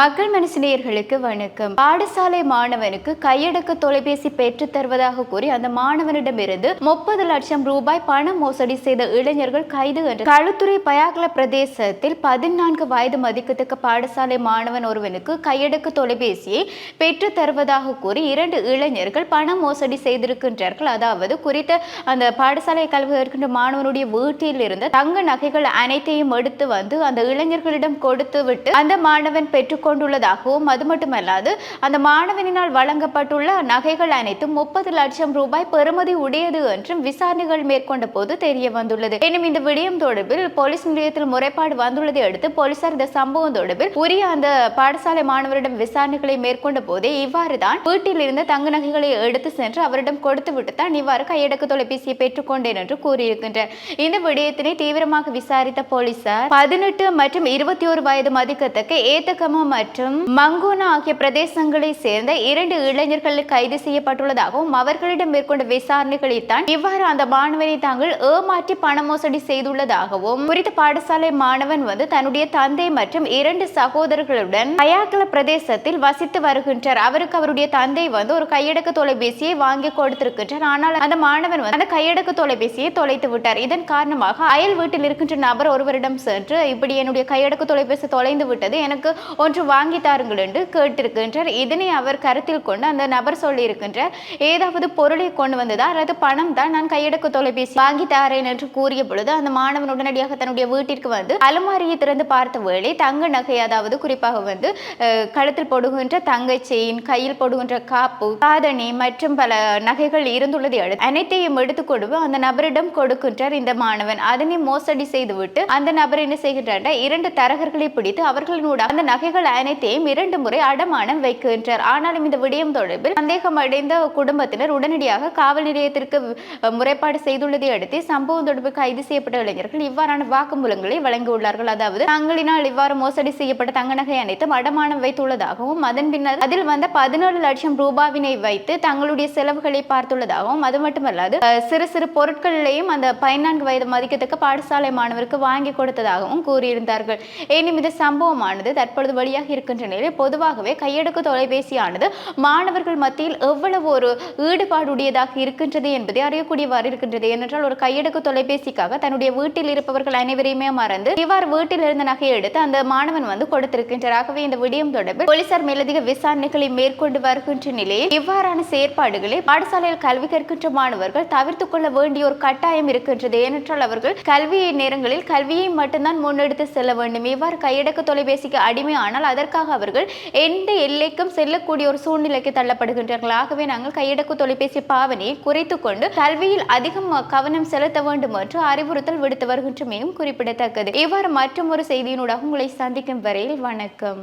மக்கள் மனசினியர்களுக்கு வணக்கம். பாடசாலை மாணவனுக்கு கையடக்க தொலைபேசி பெற்று தருவதாக கூறி அந்த மாணவனிடமிருந்து முப்பது லட்சம் ரூபாய் பண மோசடி செய்த இளைஞர்கள் கைது என்று களுத்துறை பயாகல பிரதேசத்தில் பதினான்கு வயது மதிக்கத்தக்க பாடசாலை மாணவன் ஒருவனுக்கு கையடக்க தொலைபேசியை பெற்று தருவதாக கூறி இரண்டு இளைஞர்கள் பண மோசடி செய்திருக்கின்றார்கள். அதாவது குறித்த அந்த பாடசாலை கல்வி இருக்கின்ற மாணவனுடைய வீட்டில் இருந்த தங்க நகைகள் அனைத்தையும் எடுத்து வந்து அந்த இளைஞர்களிடம் கொடுத்து விட்டு அந்த மாணவன் பெற்றுக்கொண்டுள்ளதாகவும் அது மட்டுமல்லாது அந்த மாணவனினால் வழங்கப்பட்டுள்ள நகைகள் அனைத்தும் முப்பது லட்சம் ரூபாய் பெறுமதி உடையது என்றும் விசாரணைகள் மேற்கொண்ட போது தெரிய வந்துள்ளது. எனும் இந்த விடயம் தொடர்பில் போலீஸ் நிலையத்தில் முறைப்பாடு வந்துள்ளதை அடுத்து போலீசார் இந்த சம்பவம் தொடர்பில் உரிய அந்த பாடசாலை மாணவரிடம் விசாரணைகளை மேற்கொண்ட போதே இவ்வாறு தான் வீட்டில் இருந்த தங்க நகைகளை எடுத்து சென்று அவரிடம் கொடுத்து விட்டு தான் இவ்வாறு கையடக்கு தொலைபேசியை பெற்றுக்கொண்டேன் என்று கூறியிருக்கின்றார் இந்த விடயத்தினை தீவிரமாக விசாரித்த போலீசார் பதினெட்டு மற்றும் இருபத்தி ஒரு வயது மதிக்கத்தக்க ஏத்தகம மற்றும் மங்கோனா ஆகிய பிரதேசங்களை சேர்ந்த இரண்டு இளைஞர்கள் கைது செய்யப்பட்டுள்ளதாகவும் அவர்களிடம் மேற்கொண்ட விசாரணைகளில் தான் இவ்வாறு அந்த மாணவனை தாங்கள் ஏமாற்றி பண மோசடி செய்துள்ளதாகவும் குறித்த பாடசாலை மாணவன் வந்து தன்னுடைய தந்தை மற்றும் இரண்டு சகோதரர்களுடன் அயாக்கல பிரதேசத்தில் வசித்து வருகின்றார். அவருக்கு அவருடைய தந்தை வந்து ஒரு கையடக்க தொலைபேசியை வாங்கி கொடுத்திருக்கின்றார். ஆனால் அந்த மாணவன் வந்து அந்த கையடக்க தொலைபேசியை தொலைத்து விட்டார். இதன் காரணமாக அயல் வீட்டில் இருக்கின்ற நபர் ஒருவரிடம் சென்று இப்படி என்னுடைய கையடக்க தொலைபேசி தொலைந்து விட்டது. எனக்கு ஒன்று வாங்கி தாருங்கள் என்று கேட்டிருக்கின்றார். இதனை அவர் கருத்தில் கொண்டு அந்த நபர் சொல்லியிருக்கின்றார் ஏதாவது பொருளை கொண்டு வந்ததா அல்லது பணம் தான் நான் கையடக்க தொலைபேசி வாங்கி தாரேன் என்று கூறிய பொழுது அந்த மாணவன் உடனடியாக தன்னுடைய வீட்டிற்கு வந்து அலமாரியை திறந்து பார்த்த வேளை தங்க நகை அதாவது குறிப்பாக வந்து கழுத்தில் போடுகின்ற தங்க செயின் கையில் போடுகின்ற காப்பு காதணி மற்றும் பல நகைகள் இருந்துள்ளதை அடுத்து அனைத்தையும் எடுத்துக்கொண்டு அந்த நபரிடம் கொடுக்கின்றார் இந்த மாணவன். அதனை மோசடி செய்துவிட்டு அந்த நபர் என்ன செய்கின்றார் இரண்டு தரகர்களை பிடித்து அவர்களினூட அந்த நகைகள் அனைத்தையும் இரண்டு முறை அடமானம் வைக்கின்றார். ஆனாலும் இந்த விடயம் தொடர்பில் சந்தேகம் அடைந்த குடும்பத்தினர் உடனடியாக காவல் நிலையத்திற்கு முறைப்பாடு செய்துள்ளதை அடுத்து சம்பவம் தொடர்பு கைது செய்யப்பட்ட இளைஞர்கள் இவ்வாறான வாக்குமூலங்களை வழங்கியுள்ளார்கள். அதாவது தங்களினால் இவ்வாறு மோசடி செய்யப்பட்ட தங்க நகை அனைத்தும் அடமானம் வைத்துள்ளதாகவும் அதன் பின்னர் அதில் வந்த பதினேழு லட்சம் ரூபாவினை வைத்து தங்களுடைய செலவுகளை பார்த்துள்ளதாகவும் அது மட்டுமல்லாது சிறு சிறு பொருட்களையும் அந்த பதினான்கு வயது மதிக்கத்தக்க பாடசாலை மாணவருக்கு வாங்கி கொடுத்ததாகவும் கூறியிருந்தார்கள். எனினும் இந்த சம்பவமானது தற்பொழுது வழியாக வெளியாக இருக்கின்ற நிலையில் பொதுவாகவே கையெடுக்கு தொலைபேசியானது மாணவர்கள் மத்தியில் எவ்வளவு ஒரு ஈடுபாடுடையதாக இருக்கின்றது என்பதை அறியக்கூடியவாறு இருக்கின்றது. ஏனென்றால் ஒரு கையெடுக்கு தொலைபேசிக்காக தன்னுடைய வீட்டில் இருப்பவர்கள் அனைவரையுமே மறந்து இவ்வாறு வீட்டில் இருந்த நகையை எடுத்து அந்த மாணவன் வந்து கொடுத்திருக்கின்றார். ஆகவே இந்த விடயம் தொடர்பில் போலீசார் மேலதிக விசாரணைகளை மேற்கொண்டு வருகின்ற நிலையில் இவ்வாறான செயற்பாடுகளை பாடசாலையில் கல்வி கற்கின்ற மாணவர்கள் தவிர்த்துக் கொள்ள வேண்டிய ஒரு கட்டாயம் இருக்கின்றது. ஏனென்றால் அவர்கள் கல்வியை நேரங்களில் கல்வியை மட்டும்தான் முன்னெடுத்து செல்ல வேண்டும். இவ்வாறு கையடக்க தொலைபேசிக்கு அடிமையானால் அதற்காக அவர்கள் எந்த எல்லைக்கும் செல்லக்கூடிய ஒரு சூழ்நிலைக்கு தள்ளப்படுகின்றார்கள். ஆகவே நாங்கள் கையடக்கு தொலைபேசி பாவனையை குறைத்துக்கொண்டு கல்வியில் அதிகம் கவனம் செலுத்த வேண்டும் என்று அறிவுறுத்தல் விடுத்து வருகின்றமையும் குறிப்பிடத்தக்கது. இவ்வாறு மற்றும் ஒரு செய்தியினூடாக உங்களை சந்திக்கும் வரையில் வணக்கம்.